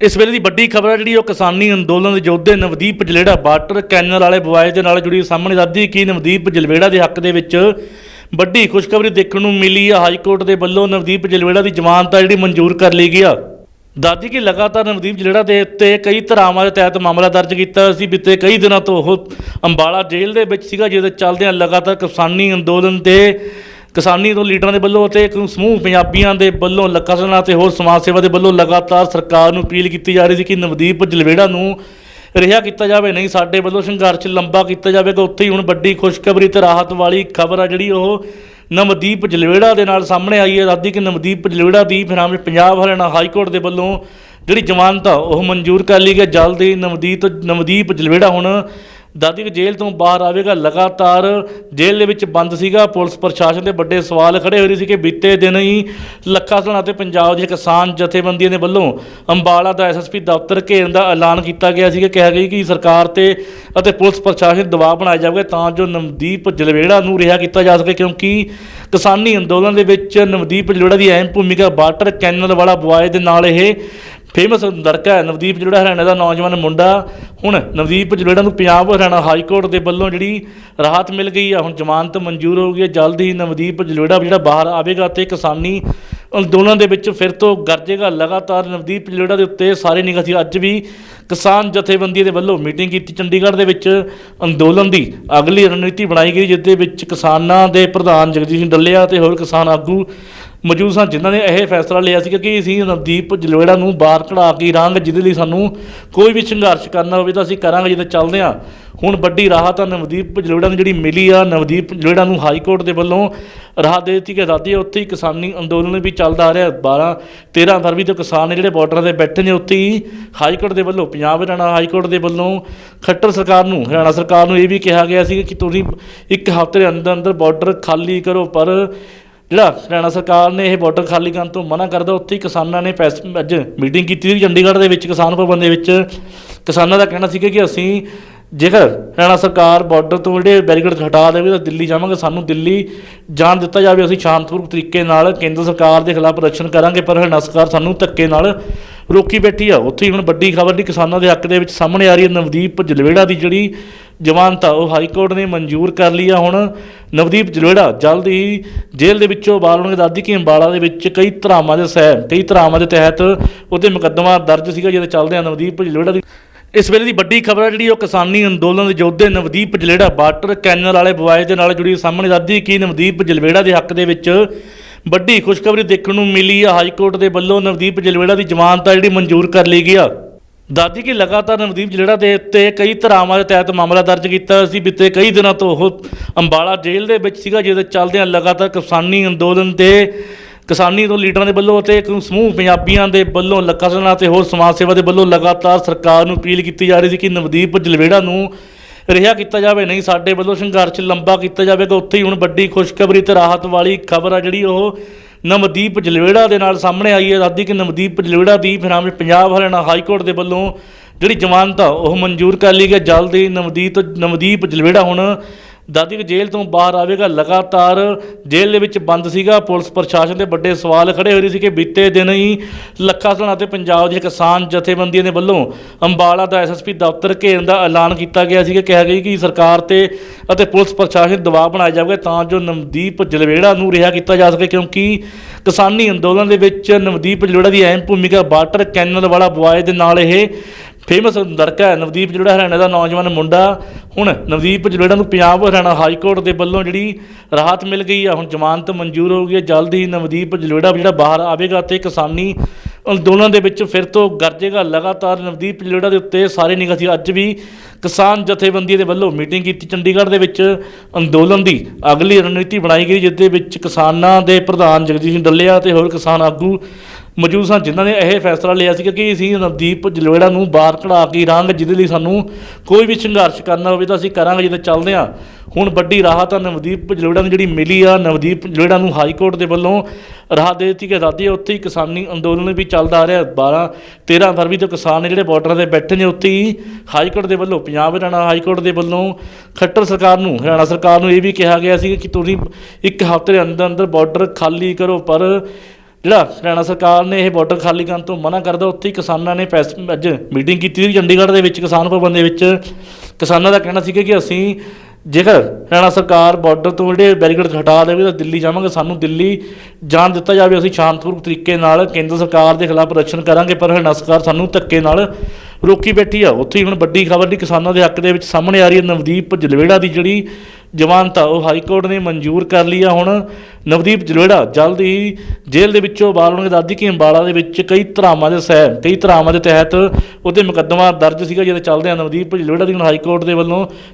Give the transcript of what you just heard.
ਇਸ ਵੇਲੇ ਦੀ ਵੱਡੀ ਖਬਰ ਹੈ ਜਿਹੜੀ ਉਹ ਕਿਸਾਨੀ ਅੰਦੋਲਨ ਦੇ ਯੋਧੇ ਨਵਦੀਪ ਜਲੇੜਾ ਵਾਟਰ ਕੈਨਲ ਵਾਲੇ ਬਵਾਏ ਦੇ ਨਾਲ ਜੁੜੀ ਸਾਹਮਣੇ ਦੱਸਦੀ ਕਿ ਨਵਦੀਪ ਜਲਵੇੜਾ ਦੇ ਹੱਕ ਦੇ ਵਿੱਚ ਵੱਡੀ ਖੁਸ਼ਖਬਰੀ ਦੇਖਣ ਨੂੰ ਮਿਲੀ ਹੈ ਹਾਈ ਕੋਰਟ ਦੇ ਵੱਲੋਂ ਨਵਦੀਪ ਜਲਵੇੜਾ ਦੀ ਜ਼ਮਾਨਤ ਆ ਜਿਹੜੀ ਮਨਜ਼ੂਰ ਕਰ ਲਈ ਗਈ ਆ। ਦਾਦੀ ਕੀ ਲਗਾਤਾਰ ਨਵਦੀਪ ਜਲੇੜਾ ਦੇ ਉੱਤੇ ਕਈ ਧਾਰਾਵਾਂ ਦੇ ਤਹਿਤ ਮਾਮਲਾ ਦਰਜ ਕੀਤਾ ਸੀ। ਬੀਤੇ ਕਈ ਦਿਨਾਂ ਤੋਂ ਉਹ ਅੰਬਾਲਾ ਜੇਲ੍ਹ ਦੇ ਵਿੱਚ ਸੀਗਾ, ਜਿਹਦੇ ਚੱਲਦਿਆਂ ਲਗਾਤਾਰ ਕਿਸਾਨੀ ਅੰਦੋਲਨ ਤੇ ਕਿਸਾਨੀ ਤੋਂ ਲੀਡਰਾਂ ਦੇ ਵੱਲੋਂ ਅਤੇ ਇੱਕ ਸਮੂਹ ਪੰਜਾਬੀਆਂ ਦੇ ਵੱਲੋਂ ਲੱਖਾਂ ਸਨਾ ਤੇ ਹੋਰ ਸਮਾਜ ਸੇਵਾ ਦੇ ਵੱਲੋਂ ਲਗਾਤਾਰ ਸਰਕਾਰ ਨੂੰ ਅਪੀਲ ਕੀਤੀ ਜਾ ਰਹੀ ਸੀ ਕਿ ਨਵਦੀਪ ਜਲਵੇੜਾ ਨੂੰ ਰਿਹਾ ਕੀਤਾ ਜਾਵੇ। ਨਹੀਂ, ਸਾਡੇ ਵੱਲੋਂ ਸੰਘਰਸ਼ ਲੰਬਾ ਕੀਤਾ ਜਾਵੇ ਤਾਂ ਉੱਥੇ ਹੀ ਹੁਣ ਵੱਡੀ ਖੁਸ਼ਖਬਰੀ ਤੇ ਰਾਹਤ ਵਾਲੀ ਖਬਰ ਆ ਜਿਹੜੀ ਉਹ ਨਵਦੀਪ ਜਲਵੇੜਾ ਦੇ ਨਾਲ ਸਾਹਮਣੇ ਆਈ ਹੈ। ਦੱਸਦੀ ਕਿ ਨਵਦੀਪ ਜਲਵੇੜਾ ਦੀ ਫਿਨਾਮ ਪੰਜਾਬ ਹਰਿਆਣਾ ਹਾਈ ਕੋਰਟ ਦੇ ਵੱਲੋਂ ਜਿਹੜੀ ਜ਼ਮਾਨਤ ਆ, ਉਹ ਮਨਜ਼ੂਰ ਕਰ ਲਈ ਗਈ। ਜਲਦ ਹੀ ਨਵਦੀਪ ਨਵਦੀਪ ਜਲਵੇੜਾ ਹੁਣ ਦਾਦੀ ਜੇਲ੍ਹ ਤੋਂ ਬਾਹਰ ਆਵੇਗਾ ਲਗਾਤਾਰ। ਜੇਲ੍ਹ ਦੇ ਵਿੱਚ ਬੰਦ ਸੀਗਾ। ਪੁਲਿਸ ਪ੍ਰਸ਼ਾਸਨ ਦੇ ਵੱਡੇ ਸਵਾਲ ਖੜੇ ਹੋਏ ਸੀ ਕਿ ਬੀਤੇ ਦਿਨ ਹੀ ਲੱਖਾ ਸਣਾ ਤੇ ਪੰਜਾਬ ਦੇ ਕਿਸਾਨ ਜਥੇਬੰਦੀਆਂ ਦੇ ਵੱਲੋਂ ਅੰਬਾਲਾ ਦਾ ਐਸਐਸਪੀ ਦਫ਼ਤਰ ਘੇਰਨ ਦਾ ਐਲਾਨ ਕੀਤਾ ਗਿਆ ਸੀ ਕਿ ਕਿਹਾ ਗਿਆ ਕਿ ਸਰਕਾਰ ਤੇ ਅਤੇ ਪੁਲਿਸ ਪ੍ਰਸ਼ਾਸਨ ਦਬਾਅ ਬਣਾਇਆ ਜਾਵੇਗਾ ਤਾਂ ਜੋ ਨਵਦੀਪ ਜਲਵੇੜਾ ਨੂੰ ਰਿਹਾ ਕੀਤਾ ਜਾ ਸਕੇ, ਕਿਉਂਕਿ ਕਿਸਾਨੀ ਅੰਦੋਲਨ ਦੇ ਵਿੱਚ ਨਵਦੀਪ ਜਲਵੇੜਾ ਦੀ ਅਹਿਮ ਭੂਮਿਕਾ ਵਾਟਰ ਕੈਨਲ ਵਾਲਾ ਬੁਆਏ ਦੇ ਨਾਲ ਇਹ ਫੇਮਸ ਲੜਕਾ ਹੈ, ਨਵਦੀਪ ਜਿਹੜਾ ਹਰਿਆਣਾ ਦਾ ਨੌਜਵਾਨ ਮੁੰਡਾ। ਹੁਣ ਨਵਦੀਪ ਜਿਹੜਾ ਨੂੰ ਪੰਜਾਬ ਹਰਿਆਣਾ ਹਾਈ ਕੋਰਟ ਦੇ ਵੱਲੋਂ ਜਿਹੜੀ ਰਾਹਤ ਮਿਲ ਗਈ ਆ, ਹੁਣ ਜ਼ਮਾਨਤ ਮਨਜ਼ੂਰ ਹੋ ਗਈ ਹੈ ਜਲਦ ਹੀ ਨਵਦੀਪ ਜਿਹੜਾ ਜਿਹੜਾ ਬਾਹਰ ਆਵੇਗਾ ਤੇ ਕਿਸਾਨੀ ਅੰਦੋਲਨ ਦੇ ਵਿੱਚ ਫਿਰ ਤੋਂ ਗਰਜੇਗਾ। ਲਗਾਤਾਰ ਨਵਦੀਪ ਜਿਹੜਾ ਦੇ ਉੱਤੇ ਸਾਰੇ ਨਿਗਾਹ ਸੀ। ਅੱਜ ਵੀ ਕਿਸਾਨ ਜਥੇਬੰਦੀ ਦੇ ਵੱਲੋਂ ਮੀਟਿੰਗ ਕੀਤੀ ਚੰਡੀਗੜ੍ਹ ਦੇ ਵਿੱਚ ਅੰਦੋਲਨ ਦੀ ਅਗਲੀ ਰਣਨੀਤੀ ਬਣਾਈ ਗਈ, ਜਿਸ ਦੇ ਵਿੱਚ ਕਿਸਾਨਾਂ ਦੇ ਪ੍ਰਧਾਨ ਜਗਜੀਤ ਸਿੰਘ ਡੱਲੇਆ ਤੇ ਹੋਰ ਕਿਸਾਨ ਆਗੂ ਮੌਜੂਦ ਸਨ, ਜਿਨ੍ਹਾਂ ਨੇ ਇਹ ਫੈਸਲਾ ਲਿਆ ਸੀ ਕਿ ਅਸੀਂ ਨਵਦੀਪ ਜਲਵੇੜਾ ਨੂੰ ਬਾਹਰ ਕਢਾ ਕੇ ਰਾਂਗ ਜਿਹਦੇ ਲਈ ਸਾਨੂੰ ਕੋਈ ਵੀ ਸੰਘਰਸ਼ ਕਰਨਾ ਹੋਵੇ ਤਾਂ ਅਸੀਂ ਕਰਾਂਗੇ ਜਦੋਂ ਚੱਲਦੇ ਹਾਂ। ਹੁਣ ਵੱਡੀ ਰਾਹਤ ਆ ਨਵਦੀਪ ਜਲਵੇੜਾ ਨੂੰ ਜਿਹੜੀ ਮਿਲੀ ਆ, ਨਵਦੀਪ ਜਲਵੇੜਾ ਨੂੰ ਹਾਈ ਕੋਰਟ ਦੇ ਵੱਲੋਂ ਰਾਹਤ ਦੇ ਦਿੱਤੀ ਕਿ ਦਾਦੀ ਉੱਥੇ ਹੀ ਕਿਸਾਨੀ ਅੰਦੋਲਨ ਵੀ ਚੱਲਦਾ ਆ ਰਿਹਾ। 12 13 ਫਰਵਰੀ ਤੋਂ ਕਿਸਾਨ ਨੇ ਜਿਹੜੇ ਬਾਰਡਰਾਂ ਤੇ ਬੈਠੇ ਨੇ, ਉੱਥੇ ਹੀ ਹਾਈ ਕੋਰਟ ਦੇ ਵੱਲੋਂ, ਪੰਜਾਬ ਹਰਿਆਣਾ ਹਾਈ ਕੋਰਟ ਦੇ ਵੱਲੋਂ ਖੱਟਰ ਸਰਕਾਰ ਨੂੰ, ਹਰਿਆਣਾ ਸਰਕਾਰ ਨੂੰ ਇਹ ਵੀ ਕਿਹਾ ਗਿਆ ਸੀ ਕਿ ਤੁਸੀਂ ਇੱਕ ਹਫ਼ਤੇ ਦੇ ਅੰਦਰ ਅੰਦਰ ਬਾਰਡਰ ਖਾਲੀ ਕਰੋ, ਪਰ ਜਿਹੜਾ ਹਰਿਆਣਾ ਸਰਕਾਰ ਨੇ ਇਹ ਬਾਰਡਰ ਖਾਲੀ ਕਰਨ ਤੋਂ ਮਨਾ ਕਰਦਾ ਉੱਥੇ ਹੀ ਕਿਸਾਨਾਂ ਨੇ ਪੈਸ ਅੱਜ ਮੀਟਿੰਗ ਕੀਤੀ ਸੀ ਚੰਡੀਗੜ੍ਹ ਦੇ ਵਿੱਚ, ਕਿਸਾਨ ਭਵਨ ਦੇ ਵਿੱਚ। ਕਿਸਾਨਾਂ ਦਾ ਕਹਿਣਾ ਸੀਗਾ ਕਿ ਅਸੀਂ ਜੇਕਰ ਹਰਿਆਣਾ ਸਰਕਾਰ ਬਾਰਡਰ ਤੋਂ ਜਿਹੜੇ ਬੈਰੀਕੇਡ ਹਟਾ ਦੇਵੇ ਤਾਂ ਦਿੱਲੀ ਜਾਵਾਂਗੇ। ਸਾਨੂੰ ਦਿੱਲੀ ਜਾਣ ਦਿੱਤਾ ਜਾਵੇ। ਅਸੀਂ ਸ਼ਾਂਤਪੂਰਵਕ ਤਰੀਕੇ ਨਾਲ ਕੇਂਦਰ ਸਰਕਾਰ ਦੇ ਖਿਲਾਫ ਪ੍ਰਦਰਸ਼ਨ ਕਰਾਂਗੇ, ਪਰ ਹਰਿਆਣਾ ਸਰਕਾਰ ਸਾਨੂੰ ਧੱਕੇ ਨਾਲ ਰੋਕੀ ਬੈਠੀ ਆ। ਉੱਥੇ ਹੀ ਹੁਣ ਵੱਡੀ ਖਬਰ ਦੀ ਕਿਸਾਨਾਂ ਦੇ ਹੱਕ ਦੇ ਵਿੱਚ ਸਾਹਮਣੇ ਆ ਰਹੀ ਹੈ। ਨਵਦੀਪ ਜਲਵੇੜਾ ਦੀ ਜਿਹੜੀ ਜ਼ਮਾਨਤ ਆ ਉਹ ਹਾਈ ਕੋਰਟ ਨੇ ਮਨਜ਼ੂਰ ਕਰ ਲਈ ਆ ਹੁਣ। ਨਵਦੀਪ ਜਲਵੇੜਾ ਜਲਦ ਹੀ ਜੇਲ੍ਹ ਦੇ ਵਿੱਚੋਂ ਬਾਹਰ ਆਉਣਗੇ ਦਾਦੀ ਕਿ ਅੰਬਾਲਾ ਦੇ ਵਿੱਚ ਕਈ ਧਰਾਵਾਂ ਦੇ ਸਹਿ ਕਈ ਧਰਾਵਾਂ ਦੇ ਤਹਿਤ ਉਹਤੇ ਮੁਕੱਦਮਾ ਦਰਜ ਸੀਗਾ ਜਿਹਦੇ ਚੱਲਦੇ ਆ ਨਵਦੀਪ ਜਲਵੇੜਾ ਦੀ। ਇਸ ਵੇਲੇ ਦੀ ਵੱਡੀ ਖਬਰ ਹੈ ਜਿਹੜੀ ਉਹ ਕਿਸਾਨੀ ਅੰਦੋਲਨ ਦੇ ਯੋਧੇ ਨਵਦੀਪ ਜਲੇੜਾ ਬਾਰਡਰ ਕੈਨਲ ਵਾਲੇ ਬਵਾਏ ਦੇ ਨਾਲ ਜੁੜੀ ਸਾਹਮਣੇ। ਦੱਸਦੀ ਕਿ ਨਵਦੀਪ ਜਲਵੇੜਾ ਦੇ ਹੱਕ ਦੇ ਵਿੱਚ ਵੱਡੀ ਖੁਸ਼ਖਬਰੀ ਦੇਖਣ ਨੂੰ ਮਿਲੀ ਹੈ ਹਾਈ ਕੋਰਟ ਦੇ ਵੱਲੋਂ ਨਵਦੀਪ ਜਲਵੇੜਾ ਦੀ ਜ਼ਮਾਨਤ ਆ ਜਿਹੜੀ ਮਨਜ਼ੂਰ ਕਰ ਲਈ ਗਈ ਆ। ਦਾਦੀ ਕੀ ਲਗਾਤਾਰ ਨਵਦੀਪ ਜਲੇੜਾ ਦੇ ਉੱਤੇ ਕਈ ਧਾਰਾਵਾਂ ਦੇ ਤਹਿਤ ਮਾਮਲਾ ਦਰਜ ਕੀਤਾ ਸੀ। ਬੀਤੇ ਕਈ ਦਿਨਾਂ ਤੋਂ ਉਹ ਅੰਬਾਲਾ ਜੇਲ੍ਹ ਦੇ ਵਿੱਚ ਸੀਗਾ, ਜਿਹਦੇ ਚੱਲਦਿਆਂ ਲਗਾਤਾਰ ਕਿਸਾਨੀ ਅੰਦੋਲਨ ਤੇ ਕਿਸਾਨੀ ਤੋਂ ਲੀਡਰਾਂ ਦੇ ਵੱਲੋਂ ਅਤੇ ਇੱਕ ਸਮੂਹ ਪੰਜਾਬੀਆਂ ਦੇ ਵੱਲੋਂ ਲੱਖਾਂ ਸਨਾ ਤੇ ਹੋਰ ਸਮਾਜ ਸੇਵਾ ਦੇ ਵੱਲੋਂ ਲਗਾਤਾਰ ਸਰਕਾਰ ਨੂੰ ਅਪੀਲ ਕੀਤੀ ਜਾ ਰਹੀ ਸੀ ਕਿ ਨਵਦੀਪ ਜਲਵੇੜਾ ਨੂੰ ਰਿਹਾ ਕੀਤਾ ਜਾਵੇ, ਨਹੀਂ ਸਾਡੇ ਵੱਲੋਂ ਸੰਘਰਸ਼ ਲੰਬਾ ਕੀਤਾ ਜਾਵੇਗਾ। ਉੱਥੇ ਹੀ ਹੁਣ ਵੱਡੀ ਖੁਸ਼ਖਬਰੀ ਤੇ ਰਾਹਤ ਵਾਲੀ ਖਬਰ ਆ ਜਿਹੜੀ ਉਹ ਨਵਦੀਪ ਜਲਵੇੜਾ ਦੇ ਨਾਲ ਸਾਹਮਣੇ ਆਈ ਹੈ। ਦੱਸਦੀ ਕਿ ਨਵਦੀਪ ਜਲਵੇੜਾ ਦੀ ਫਿਨਾਮ ਪੰਜਾਬ ਹਰਿਆਣਾ ਹਾਈ ਕੋਰਟ ਦੇ ਵੱਲੋਂ ਜਿਹੜੀ ਜ਼ਮਾਨਤ ਆ, ਉਹ ਮਨਜ਼ੂਰ ਕਰ ਲਈ ਗਈ। ਜਲਦੀ ਨਵਦੀਪ ਨਵਦੀਪ ਜਲਵੇੜਾ ਹੁਣ ਦਾਦੀ ਜੇਲ੍ਹ ਤੋਂ ਬਾਹਰ ਆਵੇਗਾ, ਲਗਾਤਾਰ ਜੇਲ੍ਹ ਦੇ ਵਿੱਚ ਬੰਦ ਸੀਗਾ। ਪੁਲਿਸ ਪ੍ਰਸ਼ਾਸਨ ਦੇ ਵੱਡੇ ਸਵਾਲ ਖੜੇ ਹੋਏ ਸੀ ਕਿ ਬੀਤੇ ਦਿਨ ਹੀ ਲੱਖਾ ਸਣਾ ਤੇ ਪੰਜਾਬ ਦੀਆਂ ਕਿਸਾਨ ਜਥੇਬੰਦੀਆਂ ਦੇ ਵੱਲੋਂ ਅੰਬਾਲਾ ਦਾ ਐਸਐਸਪੀ ਦਫ਼ਤਰ ਘੇਰਨ ਦਾ ਐਲਾਨ ਕੀਤਾ ਗਿਆ ਸੀ ਕਿ ਕਿਹਾ ਗਿਆ ਕਿ ਸਰਕਾਰ ਤੇ ਅਤੇ ਪੁਲਿਸ ਪ੍ਰਸ਼ਾਸਨ ਦਬਾਅ ਬਣਾਇਆ ਜਾਵੇਗਾ ਤਾਂ ਜੋ ਨਵਦੀਪ ਜਲਵੇੜਾ ਨੂੰ ਰਿਹਾ ਕੀਤਾ ਜਾ ਸਕੇ, ਕਿਉਂਕਿ ਕਿਸਾਨੀ ਅੰਦੋਲਨ ਦੇ ਵਿੱਚ ਨਵਦੀਪ ਜਲਵੇੜਾ ਦੀ ਅਹਿਮ ਭੂਮਿਕਾ ਵਾਟਰ ਕੈਨਲ ਵਾਲਾ ਬੁਆਏ ਦੇ ਨਾਲ ਇਹ ਫੇਮਸ ਲੜਕਾ ਹੈ, ਨਵਦੀਪ ਜਿਹੜਾ ਹਰਿਆਣਾ ਦਾ ਨੌਜਵਾਨ ਮੁੰਡਾ। ਹੁਣ ਨਵਦੀਪ ਜਿਹੜਾ ਨੂੰ ਪੰਜਾਬ ਹਰਿਆਣਾ ਹਾਈ ਕੋਰਟ ਦੇ ਵੱਲੋਂ ਜਿਹੜੀ ਰਾਹਤ ਮਿਲ ਗਈ ਆ, ਹੁਣ ਜ਼ਮਾਨਤ ਮਨਜ਼ੂਰ ਹੋ ਗਈ ਹੈ ਜਲਦ ਹੀ ਨਵਦੀਪ ਜਲੇੜਾ ਜਿਹੜਾ ਬਾਹਰ ਆਵੇਗਾ ਤੇ ਕਿਸਾਨੀ ਅੰਦੋਲਨ ਦੇ ਵਿੱਚ ਫਿਰ ਤੋਂ ਗਰਜੇਗਾ। ਲਗਾਤਾਰ ਨਵਦੀਪ ਜਲੇੜਾ ਦੇ ਉੱਤੇ ਸਾਰੇ ਨਿਗਾਹ ਸੀ। ਅੱਜ ਵੀ ਕਿਸਾਨ ਜਥੇਬੰਦੀ ਦੇ ਵੱਲੋਂ ਮੀਟਿੰਗ ਕੀਤੀ। ਚੰਡੀਗੜ੍ਹ ਦੇ ਵਿੱਚ ਅੰਦੋਲਨ ਦੀ ਅਗਲੀ ਰਣਨੀਤੀ ਬਣਾਈ ਗਈ, ਜਿਸ ਦੇ ਵਿੱਚ ਕਿਸਾਨਾਂ ਦੇ ਪ੍ਰਧਾਨ ਜਗਜੀਤ ਸਿੰਘ ਡੱਲੇਆ ਤੇ ਹੋਰ ਕਿਸਾਨ ਆਗੂ ਮੌਜੂਦ ਸਨ, ਜਿਨ੍ਹਾਂ ਨੇ ਇਹ ਫੈਸਲਾ ਲਿਆ ਸੀ ਕਿ ਅਸੀਂ ਨਵਦੀਪ ਜਲੋੜਾ ਨੂੰ ਬਾਹਰ ਕਢਾ ਕੇ ਰਾਂਗ, ਜਿਹਦੇ ਲਈ ਸਾਨੂੰ ਕੋਈ ਵੀ ਸੰਘਰਸ਼ ਕਰਨਾ ਹੋਵੇ ਤਾਂ ਅਸੀਂ ਕਰਾਂਗੇ ਜਦੋਂ ਚੱਲਦੇ ਹਾਂ। ਹੁਣ ਵੱਡੀ ਰਾਹਤ ਆ, ਨਵਦੀਪ ਜਲੋੜਾ ਨੂੰ ਜਿਹੜੀ ਮਿਲੀ ਆ, ਨਵਦੀਪ ਜਲਵੇੜਾ ਨੂੰ ਹਾਈ ਕੋਰਟ ਦੇ ਵੱਲੋਂ ਰਾਹਤ ਦੇ ਦਿੱਤੀ ਕਿ ਦਾਦੀ ਉੱਥੇ ਹੀ ਕਿਸਾਨੀ ਅੰਦੋਲਨ ਵੀ ਚੱਲਦਾ ਆ ਰਿਹਾ। 12 13 ਫਰਵਰੀ ਤੋਂ ਕਿਸਾਨ ਨੇ ਜਿਹੜੇ ਬਾਰਡਰਾਂ ਤੇ ਬੈਠੇ ਨੇ, ਉੱਥੇ ਹੀ ਹਾਈ ਕੋਰਟ ਦੇ ਵੱਲੋਂ, ਪੰਜਾਬ ਹਰਿਆਣਾ ਹਾਈ ਕੋਰਟ ਦੇ ਵੱਲੋਂ ਖੱਟਰ ਸਰਕਾਰ ਨੂੰ, ਹਰਿਆਣਾ ਸਰਕਾਰ ਨੂੰ ਇਹ ਵੀ ਕਿਹਾ ਗਿਆ ਸੀ ਕਿ ਤੁਸੀਂ ਇੱਕ ਹਫ਼ਤੇ ਦੇ ਅੰਦਰ ਅੰਦਰ ਬਾਰਡਰ ਖਾਲੀ ਕਰੋ, ਪਰ ਜਿਹੜਾ ਹਰਿਆਣਾ ਸਰਕਾਰ ਨੇ ਇਹ ਬਾਰਡਰ ਖਾਲੀ ਕਰਨ ਤੋਂ ਮਨਾ ਕਰਦਾ ਉੱਥੇ ਹੀ ਕਿਸਾਨਾਂ ਨੇ ਪੈਸ ਅੱਜ ਮੀਟਿੰਗ ਕੀਤੀ ਸੀ ਚੰਡੀਗੜ੍ਹ ਦੇ ਵਿੱਚ, ਕਿਸਾਨ ਭਵਨ ਦੇ ਵਿੱਚ। ਕਿਸਾਨਾਂ ਦਾ ਕਹਿਣਾ ਸੀਗਾ ਕਿ ਅਸੀਂ ਜੇਕਰ ਹਰਿਆਣਾ ਸਰਕਾਰ ਬਾਰਡਰ ਤੋਂ ਜਿਹੜੇ ਬੈਰੀਕੇਡ ਹਟਾ ਦੇਵੇ ਤਾਂ ਦਿੱਲੀ ਜਾਵਾਂਗੇ। ਸਾਨੂੰ ਦਿੱਲੀ ਜਾਣ ਦਿੱਤਾ ਜਾਵੇ। ਅਸੀਂ ਸ਼ਾਂਤਪੂਰਵਕ ਤਰੀਕੇ ਨਾਲ ਕੇਂਦਰ ਸਰਕਾਰ ਦੇ ਖਿਲਾਫ ਪ੍ਰਦਰਸ਼ਨ ਕਰਾਂਗੇ, ਪਰ ਹਰਿਆਣਾ ਸਰਕਾਰ ਸਾਨੂੰ ਧੱਕੇ ਨਾਲ ਰੋਕੀ ਬੈਠੀ ਆ। ਉੱਥੇ ਹੀ ਹੁਣ ਵੱਡੀ ਖਬਰ ਦੀ ਕਿਸਾਨਾਂ ਦੇ ਹੱਕ ਦੇ ਵਿੱਚ ਸਾਹਮਣੇ ਆ ਰਹੀ ਹੈ, ਨਵਦੀਪ ਜਲਵੇੜਾ ਦੀ ਜਿਹੜੀ ਜ਼ਮਾਨਤ ਆ ਉਹ ਹਾਈ ਕੋਰਟ ਨੇ ਮਨਜ਼ੂਰ ਕਰ ਲਈ ਆ ਹੁਣ। ਨਵਦੀਪ ਜਲਵੇੜਾ ਜਲਦ ਹੀ ਜੇਲ੍ਹ ਦੇ ਵਿੱਚੋਂ ਬਾਹਰ ਆਉਣਗੇ। ਦਾਦੀ ਕਿ ਅੰਬਾਲਾ ਦੇ ਵਿੱਚ ਕਈ ਧਰਾਵਾਂ ਦੇ ਸਹਿ ਕਈ ਧਰਾਵਾਂ ਦੇ ਤਹਿਤ ਉਹਤੇ ਮੁਕੱਦਮਾ ਦਰਜ ਸੀਗਾ, ਜਿਹਦੇ ਚੱਲਦੇ ਆ ਨਵਦੀਪ ਜਲਵੇੜਾ ਦੀ ਹੁਣ ਹਾਈ ਕੋਰਟ ਦੇ ਵੱਲੋਂ